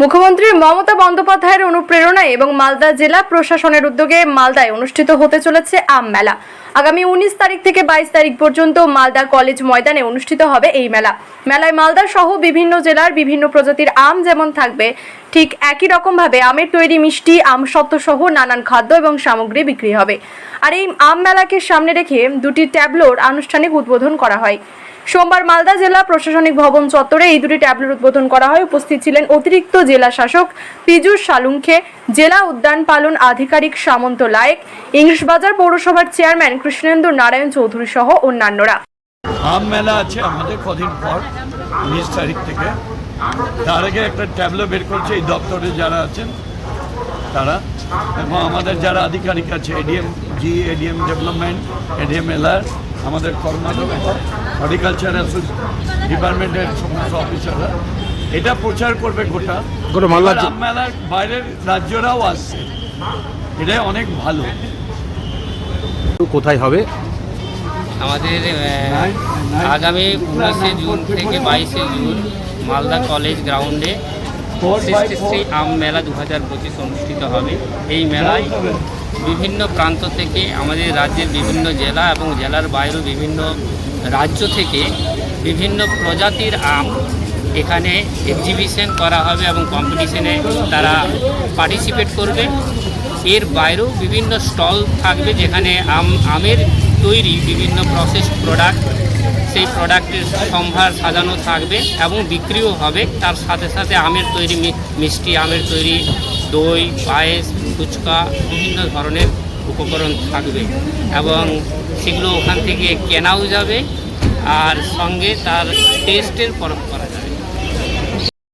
মুখ্যমন্ত্রী মমতা বন্দ্যোপাধ্যায়ের অনুপ্রেরণায় এবং মালদা জেলা প্রশাসনের উদ্যোগে মালদায় অনুষ্ঠিত হতে চলেছে আম মেলা। আগামী উনিশ তারিখ থেকে বাইশ তারিখ পর্যন্ত মালদা কলেজ ময়দানে অনুষ্ঠিত হবে এই মেলা। মেলায় মালদা সহ বিভিন্ন জেলার বিভিন্ন প্রজাতির আম যেমন থাকবে, ঠিক একই রকমভাবে আমের তৈরি মিষ্টি, আম সহ নানান খাদ্য এবং সামগ্রী বিক্রি হবে। আর এই আম মেলাকে সামনে রেখে দুটি ট্যাবলোর আনুষ্ঠানিক উদ্বোধন করা হয়। সোমবার মালদা জেলা প্রশাসনিক ভবন চত্বরে এই দুটি ট্যাবলেট উদ্বোধন করা হয়। উপস্থিত ছিলেন অতিরিক্ত জেলা শাসক পীযূষ সালুঙ্খে, জেলা উদ্যান পালন আধিকারিক সামন্ত লায়েক, ইংলিশবাজার পৌরসভার চেয়ারম্যান কৃষ্ণেন্দু নারায়ণ চৌধুরী সহ অন্যান্যরা। আম মেলা আছে আমাদের কদিন পর, উনিশ তারিখ থেকে। তার আগে একটা ট্যাবলো বের করছে এই দপ্তরে যারা আছেন, তারা। এবং আমাদের যারা আধিকারিক আছে ADM ji ADM development ADM LR আমাদের কর্মাধ্যক্ষ হর্টিকালচার ডিপার্টমেন্টের সমস্ত অফিসাররা এটা প্রচার করবে গোটা। মেলার বাইরের রাজ্যরাও আসছে। এটা অনেক ভালো। কোথায় হবে? আমাদের আগামী উনিশে জুন থেকে বাইশে জুন মালদা কলেজ গ্রাউন্ডে শ্রী আম মেলা দু হাজার পঁচিশ অনুষ্ঠিত হবে। এই মেলায় বিভিন্ন প্রান্ত থেকে আমাদের রাজ্যের বিভিন্ন জেলা এবং জেলার বাইরেও বিভিন্ন রাজ্য থেকে বিভিন্ন প্রজাতির আম এখানে এক্সিবিশন করা হবে এবং কম্পিটিশনে তারা পার্টিসিপেট করবে। এর বাইরেও বিভিন্ন স্টল থাকবে যেখানে আম আমের তৈরি বিভিন্ন প্রসেস প্রোডাক্ট সেই প্রোডাক্টের সম্ভার সাজানো থাকবে এবং বিক্রিও হবে। তার সাথে সাথে আমের তৈরি মিষ্টি, আমের তৈরি দই, পায়েস, ফুচকা, বিভিন্ন ধরনের উপকরণ থাকবে এবং সেগুলো ওখান থেকে কেনাও যাবে। আর সঙ্গে তার টেস্টের পরম্পরা